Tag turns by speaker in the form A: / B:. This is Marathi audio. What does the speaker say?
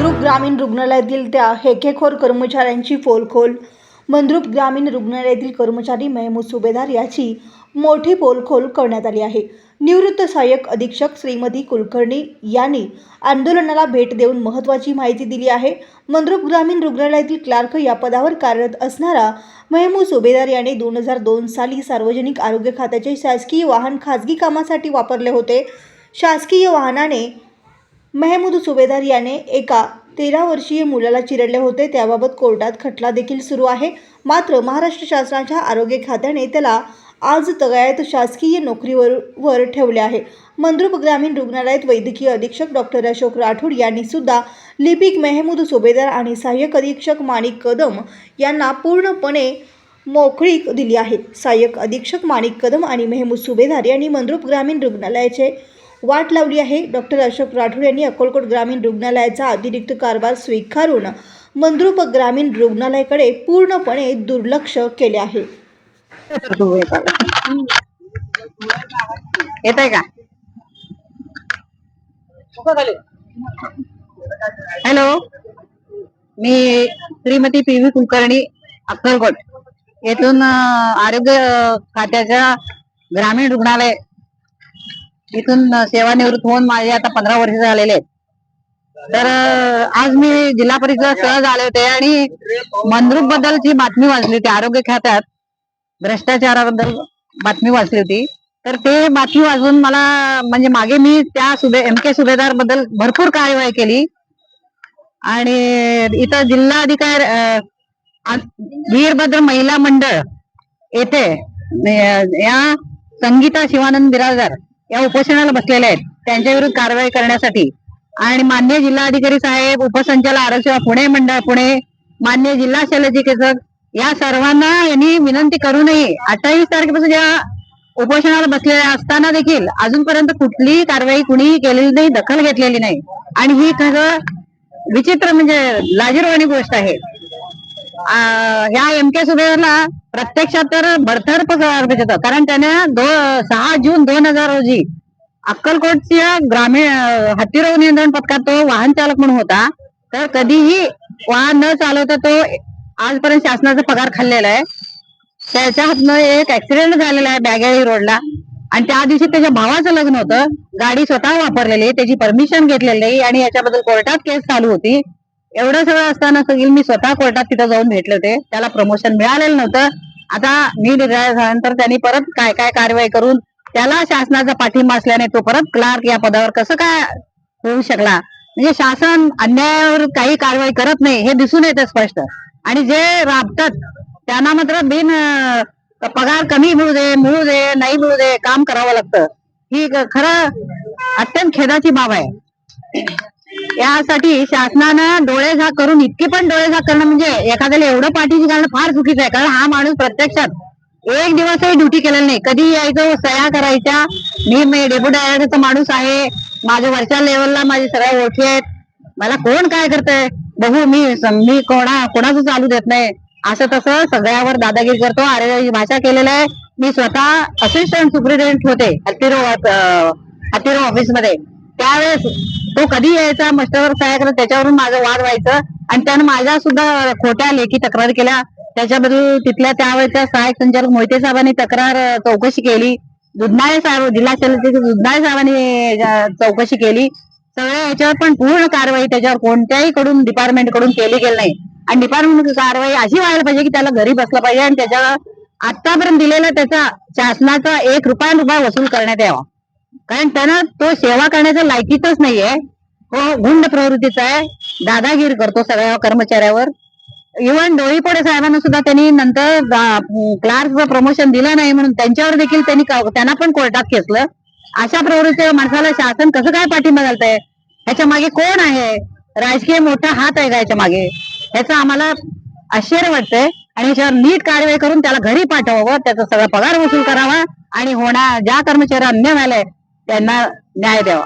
A: रुग्णालयातील त्या हेकेखोर कर्मचाऱ्यांची पोलखोल. मंद्रुप ग्रामीण रुग्णालयातील कर्मचारी मेहमूद सुभेदार याची मोठी पोलखोल करण्यात आली आहे. निवृत्त सहाय्यक अधीक्षक श्रीमती कुलकर्णी यांनी आंदोलनाला भेट देऊन महत्त्वाची माहिती दिली आहे. मंद्रुप ग्रामीण रुग्णालयातील क्लार्क या पदावर कार्यरत असणारा मेहमूद सुभेदार याने दोन हजार दोन साली सार्वजनिक आरोग्य खात्याचे शासकीय वाहन खाजगी कामासाठी वापरले होते. शासकीय वाहनाने मेहमूद सुभेदार याने एका तेरा वर्षीय मुलाला चिरडले होते. त्याबाबत कोर्टात खटला देखील सुरू आहे. मात्र महाराष्ट्र शासनाच्या आरोग्य खात्याने त्याला आज तगायत शासकीय नोकरीवर वर ठेवले आहे. मंद्रुप ग्रामीण रुग्णालयात वैद्यकीय अधीक्षक डॉक्टर अशोक राठोड यांनी सुद्धा लिपिक मेहमूद सुभेदार आणि सहाय्यक अधीक्षक माणिक कदम यांना पूर्णपणे मोकळीक दिली आहे. सहाय्यक अधीक्षक माणिक कदम आणि मेहमूद सुभेदार यांनी मंद्रुप ग्रामीण रुग्णालयाचे वाट लावली आहे. डॉक्टर अशोक राठोड यांनी अक्कलकोट ग्रामीण रुग्णालयाचा अतिरिक्त कारभार स्वीकारून मंद्रुप ग्रामीण रुग्णालयाकडे पूर्णपणे दुर्लक्ष केले आहे.
B: येत आहे का? हॅलो. मी श्रीमती पी व्ही कुलकर्णी अक्कलकोट. येथून आरोग्य खात्याच्या ग्रामीण रुग्णालय इथून सेवानिवृत्त होऊन माझे आता पंधरा वर्ष झालेले आहेत. तर आज मी जिल्हा परिषद सहज आले होते आणि मंद्रुप बद्दलची बातमी वाचली होती आरोग्य खात्यात भ्रष्टाचाराबद्दल बातमी वाचली होती. तर ते बातमी वाचून मला म्हणजे मागे मी त्या सुभे एम के सुभेदारबद्दल भरपूर कार्यवाही केली. आणि इथं जिल्हाधिकारी अं, वीरभद्र महिला मंडळ येथे या संगीता शिवानंद बिराजदार या उपोषणाला बसलेल्या आहेत. त्यांच्या विरुद्ध कारवाई करण्यासाठी. आणि मान्य जिल्हाधिकारी साहेब उपसंचालक आरक्षण पुणे मंडळ पुणे मान्य जिल्हा शल्यचिकित्सक या सर्वांना यांनी विनंती करूनही अठ्ठावीस तारखेपासून या उपोषणाला बसलेल्या असताना देखील अजूनपर्यंत कुठलीही कारवाई कुणीही केलेली नाही दखल घेतलेली नाही. आणि ही खरं विचित्र म्हणजे लाजीरवाणी गोष्ट आहे. ह्या एम के सुभेदारला प्रत्यक्षात तर बडतर पगार भेटत कारण त्याने दो सहा जून दोन हजार रोजी अक्कलकोटच्या ग्रामीण हत्तीरोग नियंत्रण पथकात तो वाहन चालक म्हणून होता. तर कधीही वाहन न चालवता तो आजपर्यंत शासनाचा पगार खाल्लेला आहे. त्याच्या हातनं एक ऍक्सिडेंट झालेला आहे बॅगेळी रोडला. आणि त्या दिवशी त्याच्या भावाचं लग्न होतं. गाडी स्वतः वापरलेली त्याची परमिशन घेतलेली आणि याच्याबद्दल कोर्टात केस चालू होती. एवढं सगळं असताना सगळी मी स्वतः कोर्टात तिथं जाऊन भेटले होते. त्याला प्रमोशन मिळालेलं नव्हतं. आता मी रिटायर झाल्यानंतर त्यांनी परत काय काय कारवाई करून त्याला शासनाचा पाठिंबा असल्याने तो परत क्लार्क या पदावर कसं काय होऊ शकला? म्हणजे शासन अन्यायावर काही कारवाई करत नाही हे दिसून येतं स्पष्ट. आणि जे राबतात त्यांना मात्र बिन पगार कमी मिळू दे मिळू दे नाही मिळू दे काम करावं लागतं. ही खरं अत्यंत खेदाची बाब आहे. यासाठी शासनानं डोळे झाक करून इतके पण डोळे झाक करणं म्हणजे एखाद्याला एवढं पाठीशी घालणं फार चुकीचं आहे. कारण हा माणूस प्रत्यक्षात एक दिवसही ड्युटी केलेला नाही. कधी यायचं सह्या करायच्या. मी म्हणजे डेप्युटी डायरेक्टरचा माणूस आहे. माझ्या वरच्या लेवलला माझी सगळ्या ओळखी आहेत. मला कोण काय करतंय? बघू मी मी कोणा कोणाचं चालू देत नाही. असं तसं सगळ्यावर दादागिरी करतो. अरे भाषा केलेलं आहे. मी स्वतः असिस्टंट सुप्रिटेंडेंट होते. हत्तीरो हत्तीरो ऑफिसमध्ये त्यावेळेस तो कधी यायचा मास्टर सह्या त्याच्यावरून माझं वाद व्हायचं. आणि त्यानं माझ्या सुद्धा खोट्या लेखी तक्रार केल्या. त्याच्याबद्दल तिथल्या त्यावेळेच्या सहायक संचालक मोहिते साहेबांनी तक्रार चौकशी केली. दुधनाळे साहेब जिल्हा शल्य दुधनाळे साहेबांनी चौकशी केली. सगळ्या याच्यावर पण पूर्ण कारवाई त्याच्यावर कोणत्याही कडून डिपार्टमेंटकडून केली गेली नाही. आणि डिपार्टमेंट कारवाई अशी व्हायला पाहिजे की त्याला घरी बसलं पाहिजे आणि त्याच्यावर आतापर्यंत दिलेला त्याचा शासनाचा एक रुपया रुपया वसूल करण्यात यावा. कारण त्यानं तो सेवा करण्याच्या लायकीतच नाहीये. तो गुंड प्रवृत्तीचा आहे. दादागिरी करतो सगळ्या कर्मचाऱ्यावर. इव्हन डोळीपोडे साहेबांना सुद्धा त्यांनी नंतर क्लार्कचं प्रमोशन दिलं नाही म्हणून त्यांच्यावर देखील त्यांनी त्यांना पण कोर्टात खेचलं. अशा प्रवृत्तीच्या माणसाला शासन कसं काय पाठिंबा घालतंय? ह्याच्या मागे कोण आहे? राजकीय मोठा हात आहे का याच्या मागे? ह्याचं आम्हाला आश्चर्य वाटतंय आणि याच्यावर नीट कारवाई करून त्याला घरी पाठवावं. त्याचा सगळा पगार वसूल करावा आणि होणार ज्या कर्मचाऱ्यांना अन्य व्हायलाय त्यांना न्याय द्यावा